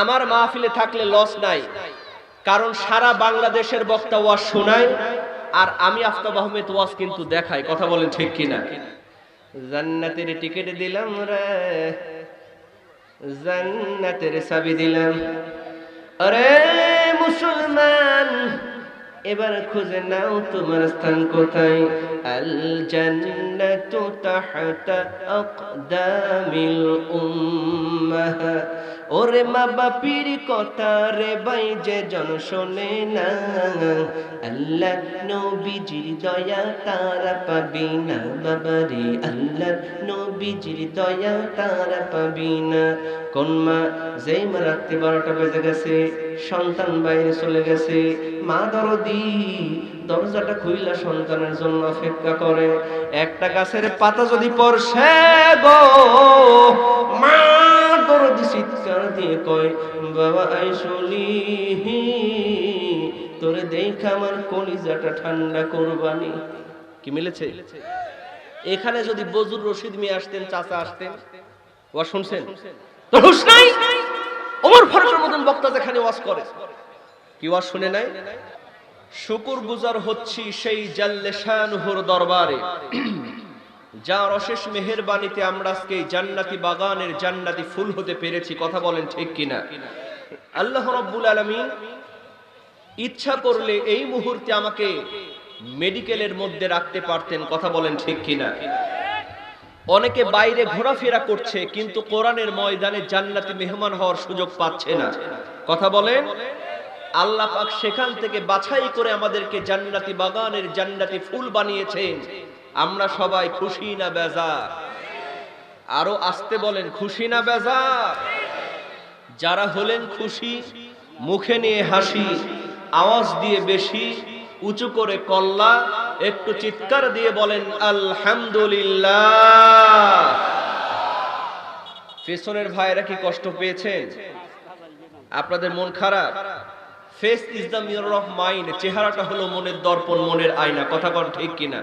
আমার মাহফিলে থাকলে লস নাই। কারণ সারা বাংলাদেশের বক্তা ওয়াজ শোনায়, আর আমি আফতাব আহমেদ ওয়াজ কিন্তু দেখাই। কথা বলেন ঠিক কিনা? জান্নাতের টিকিট দিলাম রে, জান্নাতের চাবি দিলাম। আরে মুসলমান, এবার খুঁজে নাও তোমার স্থান কোথায়। আল জান্নাতু তাহতা আকদামিল উম্মাহ। ওরে মা বাপির কথা রে ভাই, যে জন শোনে না। আল্লাহ নবীজির দয়া তারা পাবি না। বাবারে, আল্লাহ নবীজির দয়া তারা পাবি না। কোন মা, যেই মা রাত্রি বারোটা বেজে গেছে, সন্তান বাইরে চলে গেছে, মা দরদি দরজাটা খুইলা সন্তানের জন্য অপেক্ষা করে। একটা গাছের পাতা যদি পড়ছে গো, মা দরদি চিৎকার কয়, বাবা তোরে আমার কলিজাটা ঠান্ডা কি মিলেছে? এখানে যদি বজুর রশিদ মিয়া আসতেন, চাচা আসতেন, ওয়া শুনছেন? তোর হুশ নাই? ওমর ফারুকের মতন বক্তা যেখানে ওয়াজ করে, কি ওয়াজ শুনে নাই? শুকুর গুজার হচ্ছি সেই জাল্লে শানুহুর দরবারে। যার অশেষ মেহেরবানিতে আমরা আজকে জান্নাতি বাগানের জান্নাতি ফুল হতে পেরেছি, কথা বলেন ঠিক কিনা? আল্লাহ রব্বুল আলামিন ইচ্ছা করলে এই মুহূর্তে আমাকে মেডিকেলের মধ্যে রাখতে পারতেন, কথা বলেন ঠিক কিনা? অনেকে বাইরে ঘোরাফেরা করছে, কিন্তু কোরআনের ময়দানে জান্নাতি মেহমান হওয়ার সুযোগ পাচ্ছে না। কথা বলেন? আল্লাহ পাক সেখান থেকে বাছাই করে আমাদেরকে জান্নাতি বাগানের জান্নাতি ফুল বানিয়েছেন। আমরা সবাই খুশি না বেজার? আরও আসতে বলেন, খুশি না বেজার? যারা হলেন খুশি, মুখে নিয়ে হাসি, আওয়াজ দিয়ে বেশি, উঁচু করে কল্লা, একটু চিৎকার দিয়ে বলেন, আলহামদুলিল্লাহ। ভাইরা কি কষ্ট পেয়েছেন? আপনাদের মন খারাপ? Face is the mirror of mind চেহারাটা হলো মনের দর্পণ, মনের আয়না, কথা কন ঠিক কিনা?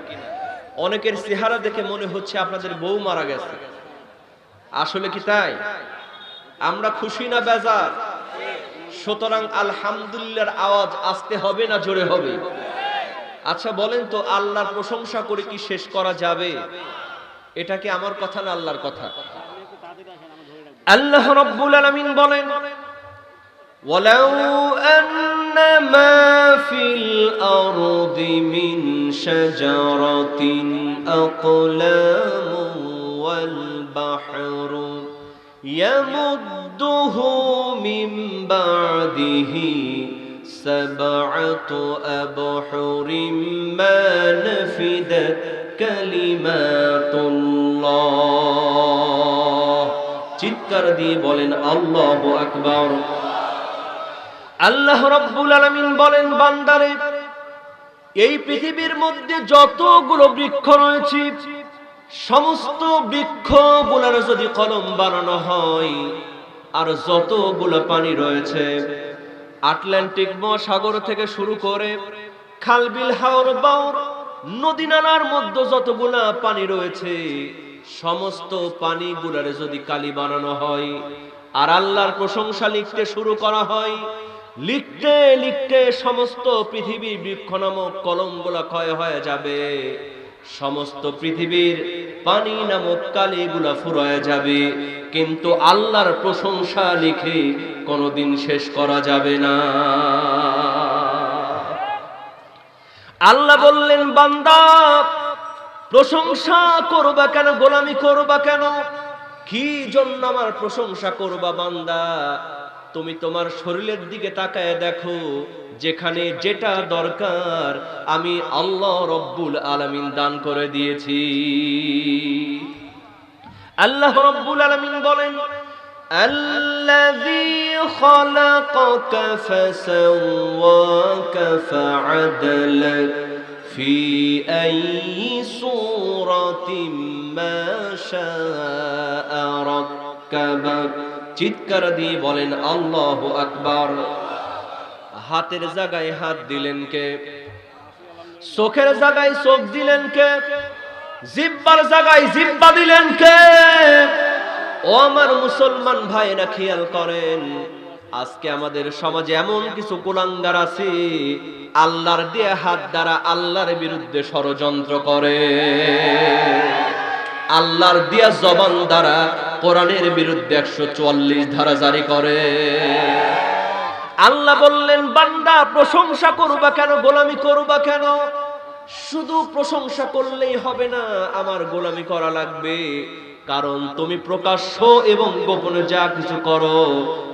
অনেকের চেহারা দেখে মনে হচ্ছে আপনাদের বউ মারা গেছে। আসলে কি তাই? আমরা খুশি না বেজার? সুতরাং আলহামদুলিল্লাহর আওয়াজ আসতে হবে না জোরে হবে? আচ্ছা বলেন তো আল্লাহর প্রশংসা করে কি শেষ করা যাবে? এটা কি আমার কথা না আল্লাহর কথা? আল্লাহ রব্বুল আলামিন বলেন, ওয়ালাউ আন ما في الأرض من شجرة أقلام والبحر يمده من بعده سبعة أبحر ما نفدت كلمات الله চিৎকার দিয়ে বলেন আল্লাহ আকবার আল্লাহ রব্বুল আলামিন বলেন, বান্দারে, এই পৃথিবীর মধ্যে যতগুলো বৃক্ষ রয়েছে, সমস্ত বৃক্ষগুলোর যদি কলম বানানো হয়, আর যতগুলো পানি রয়েছে, আটলান্টিক মহাসাগর থেকে শুরু করে খালবিল হাওর বাউর, নদী নালার মধ্যে যতগুলা পানি রয়েছে, সমস্ত পানিগুলার যদি কালি বানানো হয়, আর আল্লাহর প্রশংসা লিখতে শুরু করা হয় লিখতে লিখতে সমস্ত পৃথিবীর বৃক্ষ নামক কলমগুলা ক্ষয় হয়ে যাবে। সমস্ত পৃথিবীর পানি নামক কালিগুলা ফুরয়ে যাবে। কিন্তু আল্লাহর প্রশংসা লিখে কোনোদিন শেষ করা যাবে না। আল্লাহ বললেন, বান্দা, প্রশংসা করবা কেন, গোলামি করবা কেন? কি জন্য আমার প্রশংসা করবা বান্দা? তুমি তোমার শরীরের দিকে তাকায় দেখো যেখানে যেটা দরকার আমি আল্লাহ রব্বুল আলামিন দান করে দিয়েছি আল্লাহ রব্বুল আলামিন বলেন الذي خلقك فسواك فعدلك في أي صورة ما شاء ركبك চিৎকার দিয়ে বলেন, আল্লাহ আকবার। হাতের জায়গায় হাত দিলেন কে? চোখের জায়গায় চোখ দিলেন কে? জিব্বার জায়গায় জিব্বা দিলেন কে? ও আমার মুসলমান ভাইরা খেয়াল করেন, আজকে আমাদের সমাজে এমন কিছু কুলাঙ্গার আছে, আল্লাহর দিয়ে হাত দ্বারা আল্লাহর বিরুদ্ধে ষড়যন্ত্র করে। আল্লাহর দিয়া জবান দ্বারা কোরআনের বিরুদ্ধে একশো চুয়াল্লিশ ধারা জারি করে। আল্লাহ বললেন, বান্দা, প্রশংসা করবা কেন? গোলামি করবা কেন? শুধু প্রশংসা করলেই হবে না, আমার গোলামি করা লাগবে। কারণ তুমি প্রকাশ্য এবং গোপনে যা কিছু করো,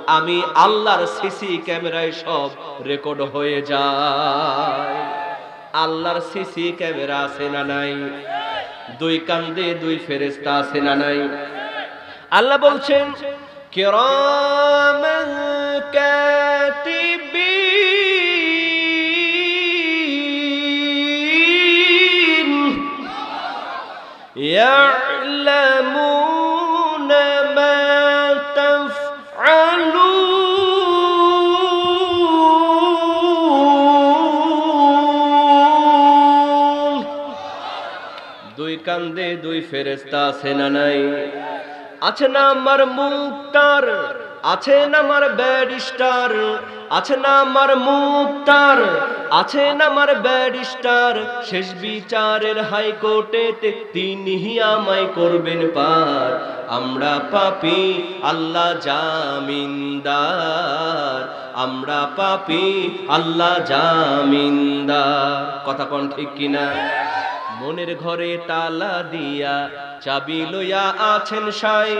আমি আল্লাহর সিসি ক্যামেরায় সব রেকর্ড হয়ে যায়। আল্লাহর সিসি ক্যামেরা আছে না নাই? দুই কান্দে দুই ফেরেস্তা আছে না নাই? আল্লাহ বলছেন কিরামান কাতিবিন يعلمون ما تفعلون দুই কান্দে দুই ফেরেস্তা আছে না নাই আছে না আমার মুক্তার, আছে না আমার ব্যারিস্টার, আছে না আমার মুক্তার, আছে না আমার ব্যারিস্টার। শেষ বিচারের হাইকোর্টেতে তিনি আমায় করবেন পার। আমরা পাপি, আল্লাহ জামিনদার। আমরা পাপি, আল্লাহ জামিনদার। কথা কোন ঠিক কিনা? মনের ঘরে তালা দিয়া চাবি লইয়া আছেন সাই।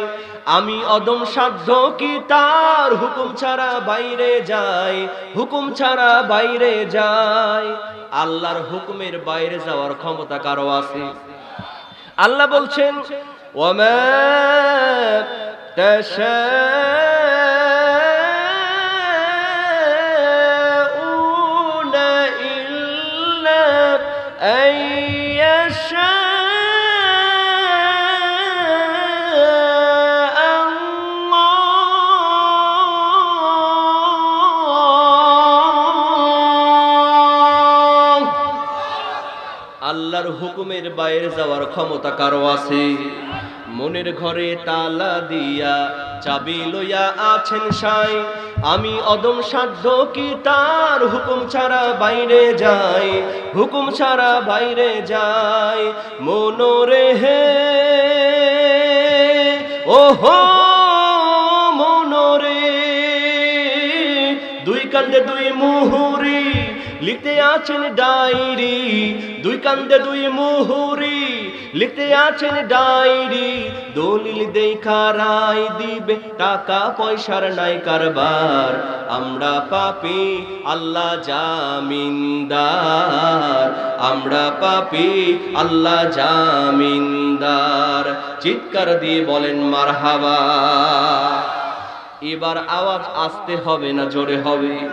আমি অদম সাধ্য কি তার হুকুম ছাড়া বাইরে যাই? হুকুম ছাড়া বাইরে যাই। আল্লাহর হুকুমের বাইরে যাওয়ার ক্ষমতা কারও আছে? আল্লাহ বলছেন ওমা হুকুমের বাইরে যাওয়ার ক্ষমতা কারও আছে? মনের ঘরে তালা দিয়া চাবি লইয়া আছেন সাই। আমি অদম সাধ্য কি তার হুকুম ছাড়া বাইরে যাই? হুকুম ছাড়া বাইরে যাই মনোরে হে ওহো মনোরে দুই কান্দে দুই মুহুরি লিখতে আছেন ডায়েরি, দুই কান্দে দুই মুহুরি। লিখতে আছেন ডায়েরি, দলিল দেখা রায় দিবে, টাকা পয়সার নাই কারবার। আমরা পাপি, আল্লাহ জামিনদার। আমরা পাপি, আল্লাহ জামিনদার। চিৎকার দিয়ে বলেন, মারহাবা। এবার আওয়াজ আসতে হবে না, জোরে হবে।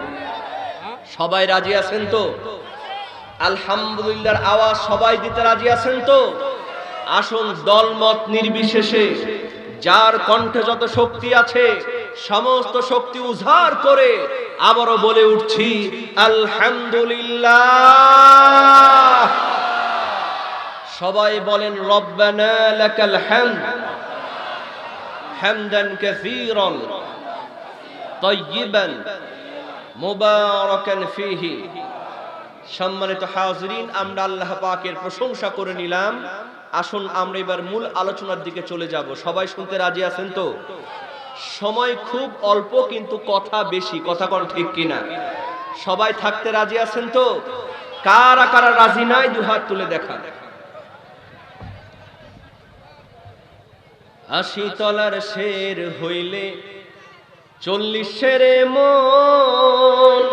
সবাই রাজি আছেন তো? আলহামদুলিল্লাহর আওয়াজ সবাই দিতে রাজি আছেন তো? আসুন দলমত নির্বিশেষে, যার কণ্ঠে যত শক্তি আছে, সমস্ত শক্তি উজাড় করে আবারও বলে উঠছি, আলহামদুলিল্লাহ। সবাই বলেন, রব্বানা লাকাল হামদ, হামদান কাসীরান, তাইয়িবান মুবারাকান ফিহি। সম্মানিত হাজরিন, আমরা আল্লাহ পাকের প্রশংসা করে নিলাম। আসুন, আমরা এবার মূল আলোচনার দিকে চলে যাব। সবাই শুনতে রাজি আছেন তো? সময় খুব অল্প, কিন্তু কথা বেশি। কথা কোন ঠিক কিনা? সবাই থাকতে রাজি আছেন তো? কারা কারা রাজি নাই দুহাত তুলে দেখা আশি তলার শের হইলে চল্লিশ সেরে মন,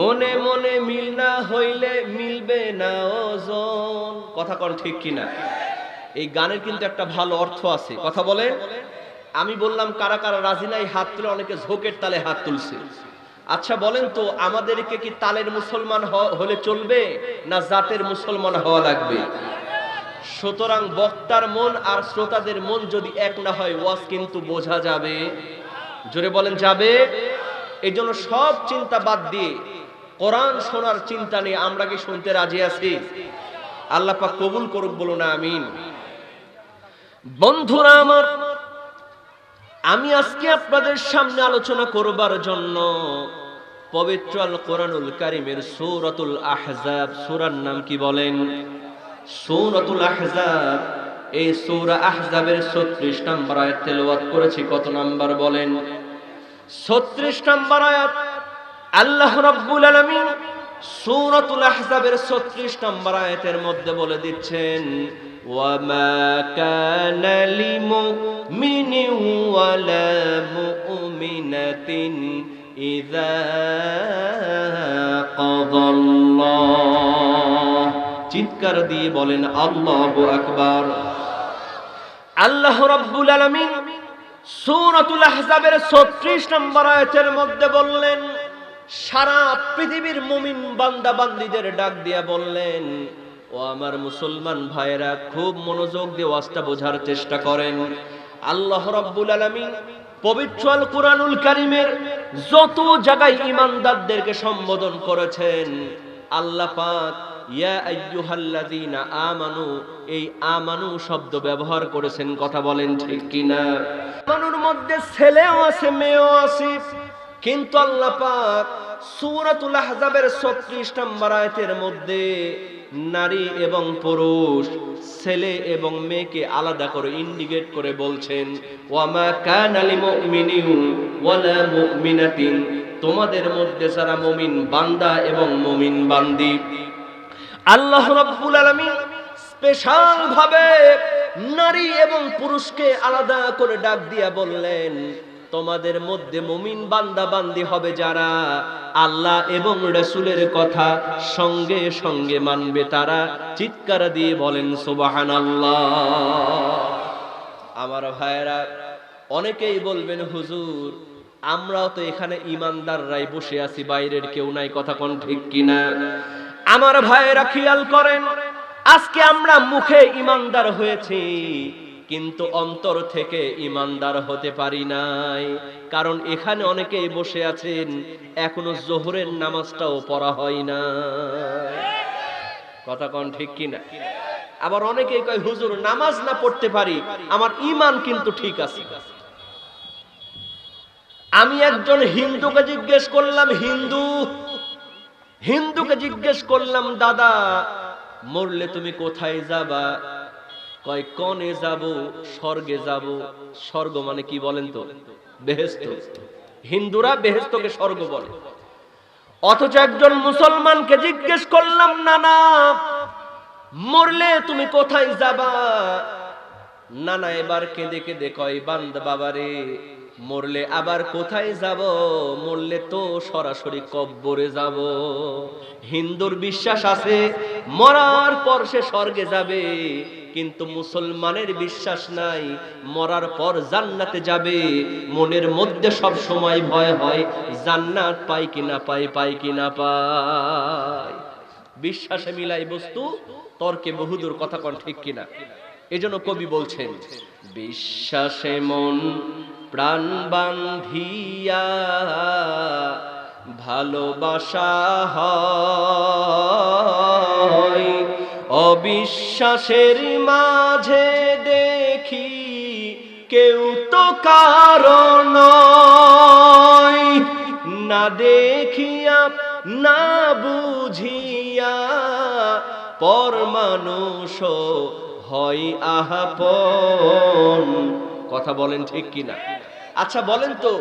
মনে মনে মিল না হইলে মিলবে না ওজন। কথা কোন ঠিক কিনা? এই গানের কিন্তু একটা ভালো অর্থ আছে। কথা বলে? আমি বললাম, কারা কারা রাজি নাই, হাত তুলে অনেকে ঝোঁকের তালে হাত তুলছে। আচ্ছা বলেন তো, আমাদেরকে কি তালের মুসলমান হলে চলবে না জাতের মুসলমান হওয়া লাগবে? সুতরাং বক্তার মন আর শ্রোতাদের মন যদি এক না হয়, ওয়াজ কিন্তু বোঝা যাবে। জোরে বলেন, যাবে? এই জন্য সব চিন্তা বাদ দিয়ে কোরআন শোনার চিন্তা নিয়ে আমরা কি শুনতে রাজি আছি? আল্লাহ পাক কবুল করুক বলুন, আমিন। বন্ধুরা আমার, আমি আজকে আপনাদের সামনে আলোচনা করবার জন্য পবিত্র আল কোরআনুল কারিমের সূরাতুল আহজাব, সূরার নাম কি বলেন? সূরাতুল আহজাব। এই সূরা আহজাবের 36 নম্বর আয়াত তেলাওয়াত করেছি, কত নাম্বার বলেন? 36 নম্বর আয়াত, আল্লাহ রাব্বুল আলামিন সূরাতুল আহজাবের 36 নম্বর আয়াতের মধ্যে বলে দিচ্ছেন, ওয়ামা কানা লিমুমিনিন ওয়ালা মুমিনাতিন ইযা কাদাল্লাহ। চিৎকার দিয়ে বলেন, আল্লাহু আকবার। আল্লাহ রাব্বুল আলামিন সূরাতুল আহজাবের 36 নম্বর আয়াতের মধ্যে বললেন, সারা পৃথিবীর মুমিন বান্দা বান্দিদের ডাক দিয়া বললেন, ও আমার মুসলমান ভাইয়েরা, খুব মনোযোগ দিয়ে ওয়াজটা বোঝার চেষ্টা করেন। আল্লাহ রাব্বুল আলামিন পবিত্র আল কোরআনুল কারিমের যত জায়গায় ইমানদারদেরকে সম্বোধন করেছেন, আল্লাহ পাক আমানু, এই আমানু শব্দ ব্যবহার করেছেন, কথা বলেন ঠিক কিনা? আমানুর মধ্যে ছেলেও আছে, মেয়েও আছে, কিন্তু আল্লাহ পাক সূরাতুল আহজাবের 36 নম্বর আয়াতের মধ্যে নারী এবং পুরুষ, ছেলে এবং মেয়েকে আলাদা করে ইন্ডিকেট করে বলছেন, ওয়ামা কানা লিমুমিনিন ওয়ালা মুমিনাতিন। তোমাদের মধ্যে যারা মুমিন বান্দা এবং মুমিন বান্দি আল্লাহ রাব্বুল আলামিন স্পেশাল ভাবে নারী এবং পুরুষকে আলাদা করে ডাক দিয়া বললেন, তোমাদের মধ্যে মুমিন বান্দা বান্দি হবে যারা আল্লাহ এবং রসুলের কথা সঙ্গে সঙ্গে মানবে, তারা চিৎকার দিয়ে বলেন সুবাহান আল্লাহ আমার ভাইয়েরা, অনেকেই বলবেন, হুজুর, আমরাও তো এখানে ইমানদাররাই বসে আছি, বাইরের কেউ নাই, কথা কোন ঠিক কিনা? আমার ভাইয়েরা খেয়াল করেন, আজকে আমরা মুখে ইমানদার হয়েছি, কিন্তু অন্তর থেকে ইমানদার হতে পারি নাই। কারণ এখানে অনেকেই বসে আছেন, এখনও জোহরের নামাজটাও পড়া হয় না। কথা কন ঠিক কিনা? আবার অনেকেই কয়, হুজুর, নামাজ না পড়তে পারি, আমার ইমান কিন্তু ঠিক আছে। আমি একজন হিন্দুকে জিজ্ঞেস করলাম, হিন্দু হিন্দুকে জিজ্ঞেস করলাম, দাদা, মরলে তুমি কোথায় যাবা? কয়, কনে যাব, স্বর্গে যাব। স্বর্গ মানে কি বলেন তো? বেহেস্ত হিন্দুরা বেহেস্তকে স্বর্গ বলে। অথচ একজন মুসলমানকে জিজ্ঞেস করলাম না না মরলে তুমি কোথায় যাবা? না না এবার কেঁদে কেঁদে কয়, বান্দ বাবারে মরলে আবার কোথায় যাব? মরলে তো সরাসরি কব্বরে যাব। হিন্দুর বিশ্বাস আছে, মরার পর সে স্বর্গে যাবে। কিন্তু মুসলমানের বিশ্বাস নাই, মরার পর জান্নাতে যাবে। মনের মধ্যে সব সময় ভয় হয়, জান্নাত পাই কি না পাই পাই কি না পাই। বিশ্বাসে মিলাই বস্তু, তর্কে বহুদূর কথা কন ঠিক কিনা? এজন্য কবি বলছেন, বিশ্বাসে মন প্রাণ বান্ধিয়া ভালোবাসা হয়। অবিশ্বাসের মাঝে দেখি কেউ তো কারণ না দেখিয়া, না বুঝিয়া পর মানুষ হয় আহাপন। কথা বলেন ঠিক কিনা? আচ্ছা বলেন তো,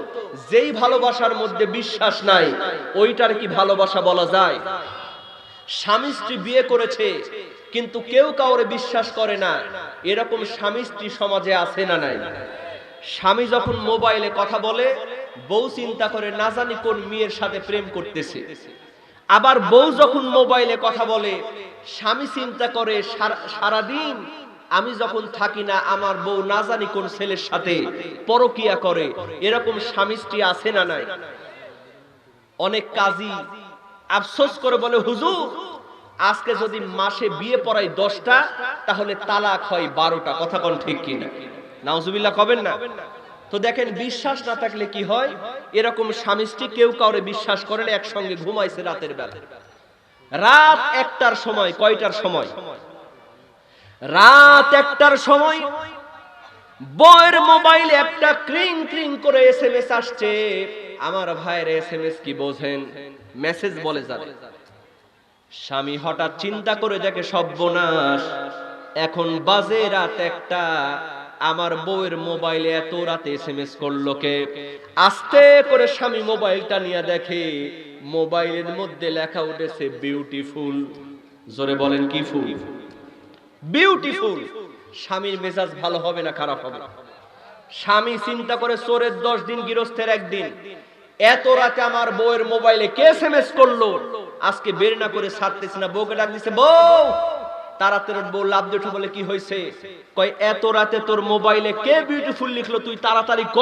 যেই ভালোবাসার মধ্যে বিশ্বাস নাই, ওইটার কি ভালোবাসা বলা যায়? স্বামী স্ত্রী বিয়ে করেছে, কিন্তু কেউ কাউরে বিশ্বাস করে না, এরকম স্বামী স্ত্রী সমাজে আছে না নাই? স্বামী যখন মোবাইলে কথা বলে, বউ চিন্তা করে না জানি কোন মেয়ের সাথে প্রেম করতেছে। আবার বউ যখন মোবাইলে কথা বলে, স্বামী চিন্তা করে সারাদিন আমি যখন থাকি না, আমার বউ না জানি কোন ছেলের সাথে পরকিয়া করে। এরকম স্বামী স্ত্রী আছে না নাই? অনেক কাজী আফসোস করে বলে, হুজুর, আজকে যদি মাসে বিয়ে পড়াই দশটা, তাহলে তালাক হয় বারোটা। কথা কোন ঠিক কিনা? নাউজুবিল্লাহ, কবেন না? তো দেখেন, বিশ্বাস না থাকলে কি হয়? এরকম স্বামী স্ত্রী কেউ কাউরে বিশ্বাস করেন একসঙ্গে ঘুমাইছে রাতের বেলা। রাত একটার সময়, কয়টার সময়? রাত একটার সময় বইয়ের মোবাইল একটা ক্রিং ক্রিং করে এসএমএস আসছে। আমার ভাইয়ের এসএমএস কি বোঝেন? মেসেজ বলে যাবে। স্বামী হঠাৎ চিন্তা করে দেখে সর্বনাশ। এখন বাজে রাত একটা। আমার বউয়ের মোবাইলে এত রাতে এসএমএস করল কে? আস্তে করে স্বামী মোবাইলটা নিয়ে দেখে, মোবাইলের মধ্যে লেখা উঠেছে বিউটিফুল জোরে বলেন, কি ফুল? বিউটিফুল স্বামীর মেজাজ ভালো হবে না খারাপ হবে? স্বামী চিন্তা করে চোরের দশ দিন, গৃহস্থের একদিন। এত রাতে আমার বউয়ের মোবাইলে কে এসএমএস করল? আজকে বের না করে ছাড়তেছি না। বউকে ডাক দিছে, বউ! তাড়াতাড়ি বউ লাভ দিয়ে বলে, কি হয়েছে? কয়, এত রাতে তোর মোবাইলে কে বিউটিফুল লিখলো তুই তাড়াতাড়ি ক?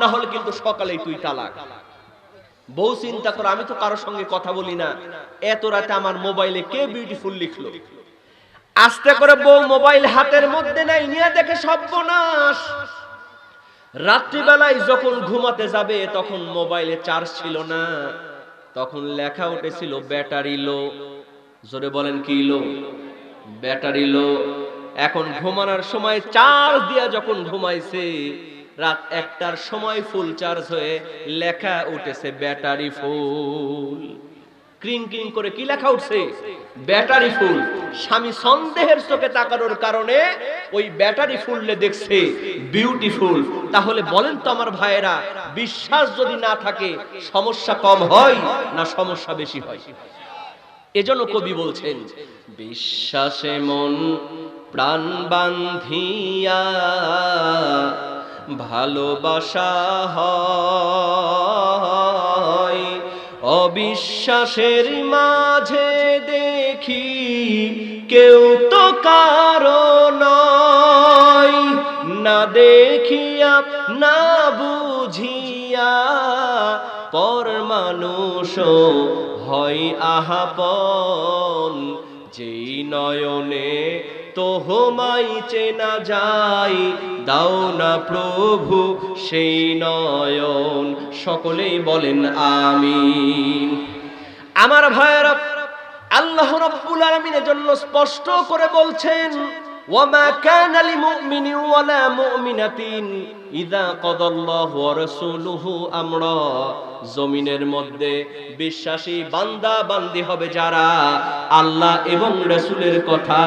না হলে কিন্তু সকালেই তুই তালাক। বউ চিন্তা করে, আমি তো কারোর সঙ্গে কথা বলি না। এত রাতে আমার মোবাইলে কে বিউটিফুল লিখলো? আস্তে করে বউ মোবাইল হাতের মধ্যে নাই, নিয়ে দেখে সর্বনাশ। রাত্রিবেলায় যখন ঘুমাতে যাবে, তখন মোবাইলে চার্জ ছিল না। তখন লেখা উঠেছিল ব্যাটারি লো জোরে বলেন, কি লো ব্যাটারি লো এখন ঘুমানোর সময় চার্জ দিয়া যখন ঘুমাইছে, রাত একটার সময় ফুল চার্জ হয়ে লেখা উঠেছে ব্যাটারি ফুল ক্রিং ক্রিং করে কি লেখা উঠছে? Battery full. স্বামী সন্দেহের চোখে তাকানোর কারণে ওই ব্যাটারি ফুললে দেখছে বিউটিফুল। তাহলে বলেন তো আমার ভাইয়েরা, বিশ্বাস যদি না থাকে, সমস্যা কম হয় না সমস্যা বেশি হয়? এজন্য কবি বলছেন, বিশ্বাসে মন প্রাণ বান্ধিয়া, ভালোবাসা হয়। অবিশ্বাসের মাঝে দেখি কেউ তো কারও নয়। না দেখিয়া, না বুঝিয়া পর মানুষ হয় আহাপন। যেই নয়নে তোহমাই চেনা যাই দাও না প্রভু সেই নয়ন। সকলেই বলেন, আমিন। আমার ভাইয়েরা, আল্লাহ রব্বুল আলমিনের জন্য স্পষ্ট করে বলছেন ওয়ামা কানা লিমুমিনিন ওয়ালা মুমিনাতিন ইযা কাদাল্লাহু ওয়া রাসূলুহু আমরা জমিনের মধ্যে বিশ্বাসী বান্দা বান্দি হবে যারা আল্লাহ এবং রাসূলের কথা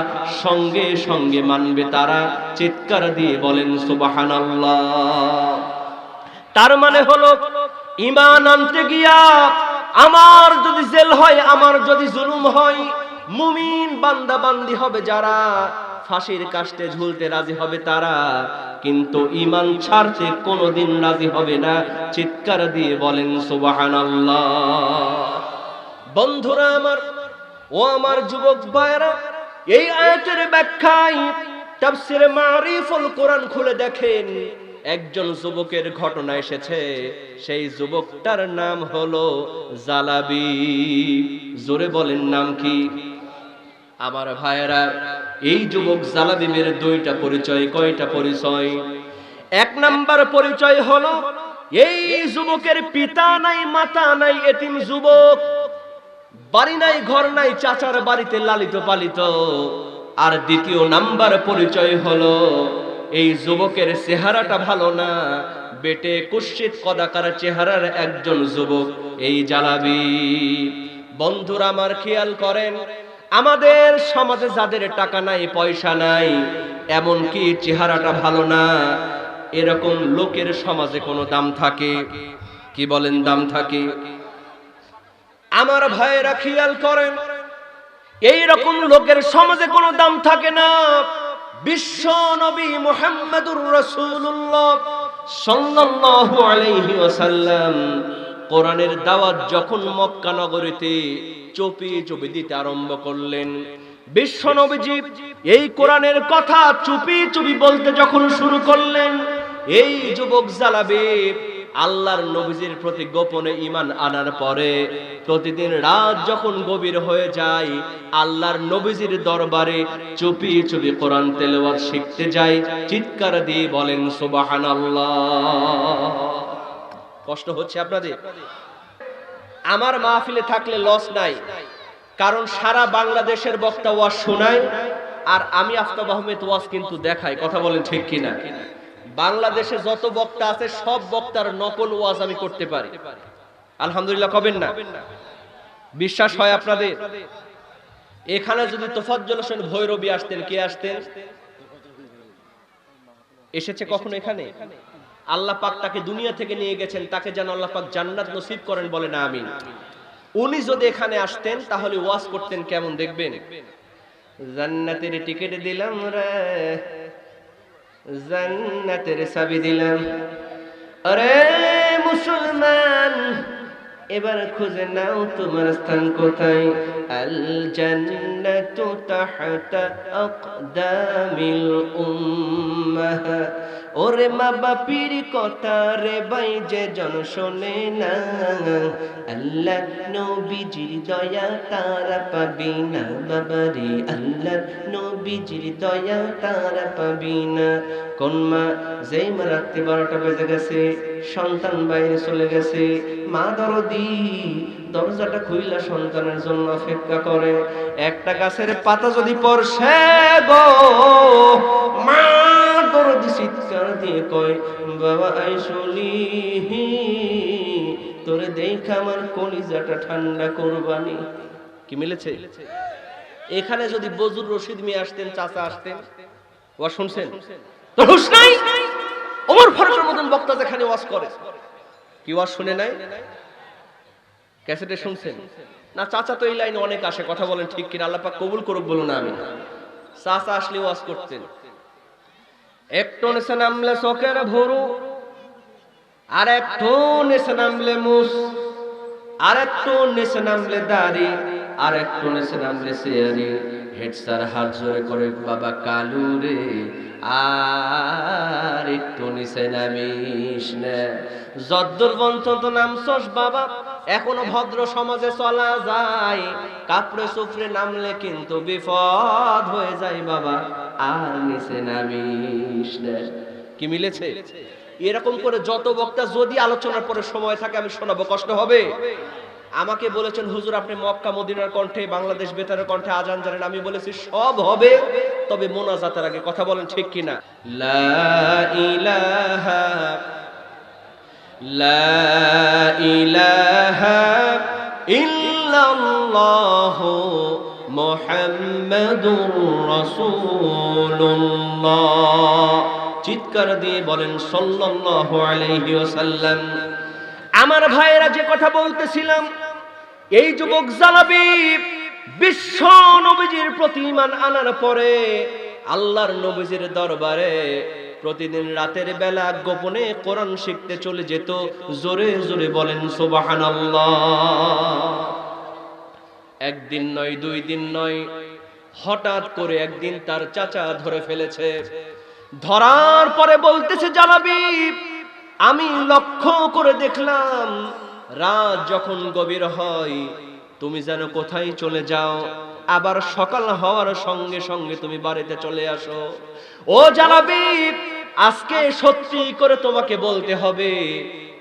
সঙ্গে সঙ্গে মানবে তারা। চিৎকার দিয়ে বলেন, সুবহানাল্লাহ। তার মানে হলো ইমান আনতে গিয়া আমার যদি জেল হয়, আমার যদি জুলুম হয়, মুমিন বান্দা বান্দি হবে যারা ফাঁসির কাস্টে ঝুলতে রাজি হবে তারা, কিন্তু ইমান ছাড়তে কোনোদিন রাজি হবে না। চিৎকার দিয়ে বলেন, সুবহানাল্লাহ। বন্ধুরা আমার, ও আমার যুবক ভাইরা এই আয়াতের ব্যাখ্যায় কোরআন খুলে দেখেন, একজন যুবকের ঘটনা এসেছে। সেই যুবকটার নাম হলো জালাবি। জোরে বলেন নাম কি? আমার ভাইয়েরা এই যুবক জালাবিবের দুইটা পরিচয়, কয়টা পরিচয়? এক নাম্বার পরিচয় হলো, এই যুবকের পিতা নাই, মাতা নাই, এতিম যুবক। বাড়ি নাই, ঘর নাই, চাচার বাড়িতে লালিত পালিত। আর দ্বিতীয় নাম্বার পরিচয় হলো, এই যুবকের চেহারাটা ভালো না, বেটে কুশ্চিত কদাকার চেহারার একজন যুবক, এই জালাবি বন্ধুরা, আমার খেয়াল করেন আমাদের সমাজে যাদের টাকা নাই, পয়সা নাই এমন কি চেহারাটা ভালো না, এরকম লোকের সমাজে কোনো দাম থাকে? কি বলেন দাম থাকে? আমার ভাইয়েরা খেয়াল করেন এই রকম লোকের সমাজে কোনো দাম থাকে না। বিশ্ব নবী মুহাম্মদুর রাসূলুল্লাহ সাল্লাল্লাহু আলাইহি ওয়াসাল্লাম কোরআনের দাওয়াত যখন মক্কা নগরীতে চপি চপি দিতে আরম্ভ করলেন, বিশ্ব নবীজি এই কোরআনের কথা চুপি চুপি বলতে যখন শুরু করলেন, এই যুবক জালাবে আল্লাহর নবীজির প্রতি গোপনে ইমান আনার পরে প্রতিদিন রাত যখন গভীর হয়ে যায়, আল্লাহর নবীজির দরবারে চুপি চুপি কোরআন তেলাওয়াত শিখতে যায়, চিৎকার দিয়ে বলেন, সুবহানাল্লাহ। কষ্ট হচ্ছে আপনাদের? আমার মাহফিলে থাকলে লস নাই, কারণ সারা বাংলাদেশের বক্তা ওয়াজ শোনায় আর আমি আফতাব আহমেদ ওয়াজ কিন্তু দেখাই, কথা বলেন ঠিক কিনা? বাংলাদেশে যত বক্তা আছে, সব বক্তার নকল ওয়াজ আমি করতে পারি। আলহামদুলিল্লাহ, কবেন না? বিশ্বাস হয় আপনাদের? এখানে যদি তোফাজ্জল হোসেন ভৈরবী আসতেন, কে আসতেন? এসেছে কখন এখানে? আল্লাহ পাক তাকে দুনিয়া থেকে নিয়ে গেছেন, তাকে যেন আল্লাহ পাক জান্নাত নসিব করেন বলে না আমিন। উনি যদি এখানে আসতেন, তাহলে ওয়াজ করতেন কেমন দেখবেন? জান্নাতের টিকিট দিলাম রে, জান্নাতের চাবি দিলাম। আরে মুসলমান এবার খুঁজে নাও তোমার স্থান কোথায়। মা বাপির কথা রে ভাই, যে জন শোনে না। আল্লাহ নবীজির দয়া তারা পাবি না। বাবারে, আল্লাহ নবীজির দয়া তারা পাবি না। কোন মা, যেই মা রাত্রি বারোটা বেজে গেছে সন্তান বাইরে চলে গেছে। মা দরদি, দরজাটা খুইলা সন্তানের জন্য অপেক্ষা করে। একটা গাছের পাতা যদি পড়ছে গো, মা দরদি চিৎকার দিয়ে কয়, বাবা আইসলি তোরে দেখা আমার কলিজাটা ঠান্ডা করবানি। কি মিলেছে? এখানে যদি বজুর রশিদ মিয়া আসতেন, চাচা আসতেন ও শুনছেন? তো হুশ নাই? ওমর ফারুকের মতন বক্তা যেখানে ওয়াজ করে। কি ওয়াজ শুনে নাই? ক্যাসেটে শুনছেন? না, চাচা তো এই লাইনে অনেক আসে, কথা বলেন ঠিক কিনা, আল্লাহ পাক কবুল করুক বলুন আমি চাচা আসলে ওয়াজ করতেন। একটু নেশে নামলে চোখের ভরু, আর এক একটু নেশে নামলে মুস, আর এক একটু নেশে নামলে দাড়ি, আর একটু নেশে নামলে শেয়ারি হেড স্যার হাত জোরে করে, বাবা কালু রে, আর একটু নিচে নামিস না। যদ্দুর পর্যন্ত নামছস, বাবা। এখনও ভদ্র সমাজে চলা যায়। কাপড়ে সুফরে নামলে কিন্তু বিপদ হয়ে যায়, বাবা। আর নিচে নামিস না। কি মিলেছে? এরকম করে যত বক্তা যদি আলোচনার পরে সময় থাকে, আমি শোনাবো, কষ্ট হবে? আমাকে বলেছেন, হুজুর, আপনি মক্কা, মদিনার কণ্ঠে, বাংলাদেশ বেতারের কণ্ঠে আজান জানেন। আমি বলেছি, সব হবে, তবে মোনাজাতের আগে কথা বলেন ঠিক কিনা মুহাম্মাদুর চিৎকার দিয়ে বলেন, সাল্লাল্লাহু আলাইহি ওয়াসাল্লাম। আমার ভাইয়েরা যে কথা বলতেছিলাম, এই যুবক জালাবি বিশ্ব নবীজির প্রতি ঈমান আনার পরে আল্লাহর নবীজির দরবারে প্রতিদিন রাতের বেলা গোপনে কোরআন শিখতে চলে যেত, জোরে জোরে বলেন, সুবহানাল্লাহ। একদিন নয়, দুই দিন নয়, হঠাৎ করে একদিন তার চাচা ধরে ফেলেছে। ধরার পরে বলতেছে জানাবি আমি লক্ষ্য করে দেখলাম, রাত যখন গভীর হয়, তুমি যেন কোথায় চলে যাও, আবার সকাল হওয়ার সঙ্গে সঙ্গে তুমি বাড়িতে চলে আসো। ও জানাবি, আজকে সত্যি করে তোমাকে বলতে হবে,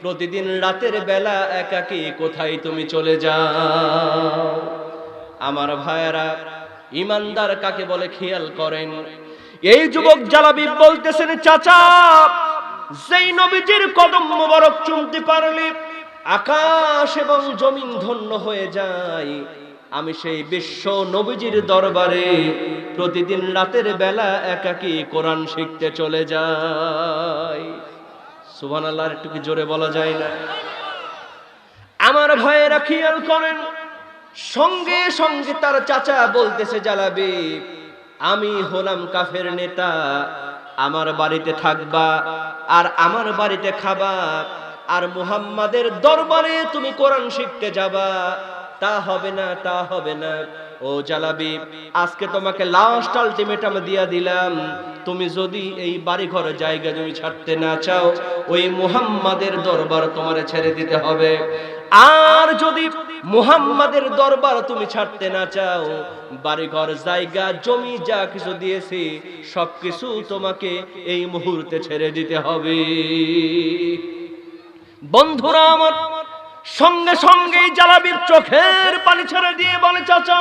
প্রতিদিন রাতের বেলা একাকি কোথায় তুমি চলে যাও? আমার ভাইয়েরা, ইমানদার কাকে বলে খেয়াল করেন। এই যুবক জালাবি বলতেছেন, চাচা যেই নবীজির কদম মোবারক চুমতে পারলে আকাশ এবং জমিন ধন্য হয়ে যায়। আমি সেই বিশ্ব নবীজির দরবারে প্রতিদিন রাতের বেলা একাকি কোরআন শিখতে চলে যাই। সুবহান আল্লাহর একটু কি জোরে বলা যায় না? আমার ভাইয়েরা খেয়াল করেন, সঙ্গে সঙ্গে তার চাচা বলতেছে, জালাবি, আমি হলাম কাফের নেতা, আমার বাড়িতে থাকবা আর আমার বাড়িতে খাবা। আর মুহাম্মাদের দরবারে তুমি কোরআন শিখতে যাবা। তা হবে না, তা হবে না। ও জালাবি, আজকে তোমাকে লাস্ট আলটিমেটাম দিয়া দিলাম। তুমি যদি এই বাড়ি ঘর জায়গা জমি ছাড়তে না চাও, ওই মুহাম্মাদের দরবার তোমারে ছেড়ে দিতে হবে। আর যদি মুহাম্মাদের দরবার তুমি ছাড়তে না চাও। বাড়িঘর, জায়গা, জমি যা কিছু দিয়েছি, সবকিছু তোমাকে এই মুহূর্তে ছেড়ে দিতে হবে। বন্ধুরা আমার, সঙ্গে সঙ্গে জালাবির চোখের পানি ছেড়ে দিয়ে বলে, চাচা,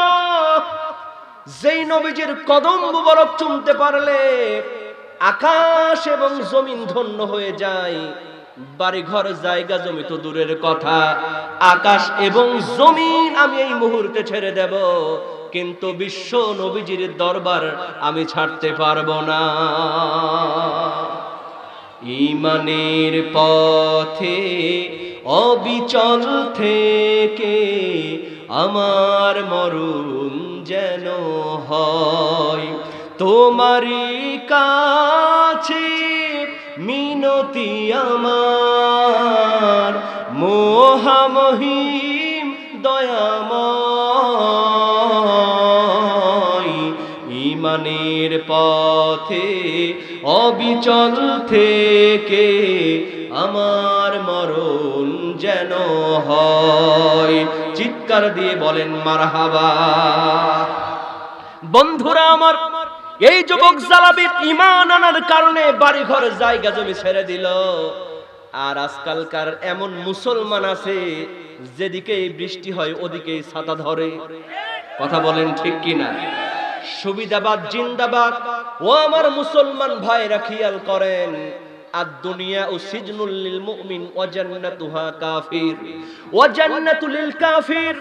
যেই নবীজির কদম মুবারক চুমতে পারলে আকাশ এবং জমিন ধন্য হয়ে যায়। বাড়ি ঘর জায়গা, জমি তো দূরের কথা। আকাশ এবং জমিন আমি এই মুহূর্তে ছেড়ে দেব, কিন্তু বিশ্ব নবীজির দরবার আমি ছাড়তে পারব না। ইমানের পথে অবিচল থেকে আমার মরণ যেন হয়, তোমারই কাছে মিনতি আমার, মোহামহিম দয়াময়। ইমানের পথে অবিচল থেকে আমার মরণ যেন হয়। চিৎকার দিয়ে বলেন, মারহাবা। বন্ধুরা আমার এই যুবক জালাবি ইমান আনার কারণে বাড়ি ঘর জায়গা জমি ছেড়ে দিল। আর আজকালকার এমন মুসলমান আছে, যেদিকে বৃষ্টি হয় ওদিকে ছাতা ধরে। কথা বলেন ঠিক কিনা? সুবিধাবাদ, জিন্দাবাদ। ও আমার মুসলমান ভাইরা খেয়াল করেন আর দুনিয়া ও সিজনুল লিল মুমিন জান্নাতুহা কাফির। ওয়া জান্নাতুল লিল কাফির।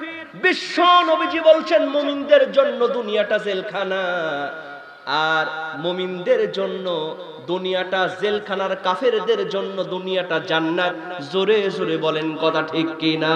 বিশ্ব নবীজি বলছেন, মুমিনদের জন্য দুনিয়াটা জেলখানা। আর মমিনদের জন্য দুনিয়াটা জেলখানার কাফেরদের জন্য দুনিয়াটা জান্নাত। জোরে জোরে বলেন কথা ঠিক কিনা?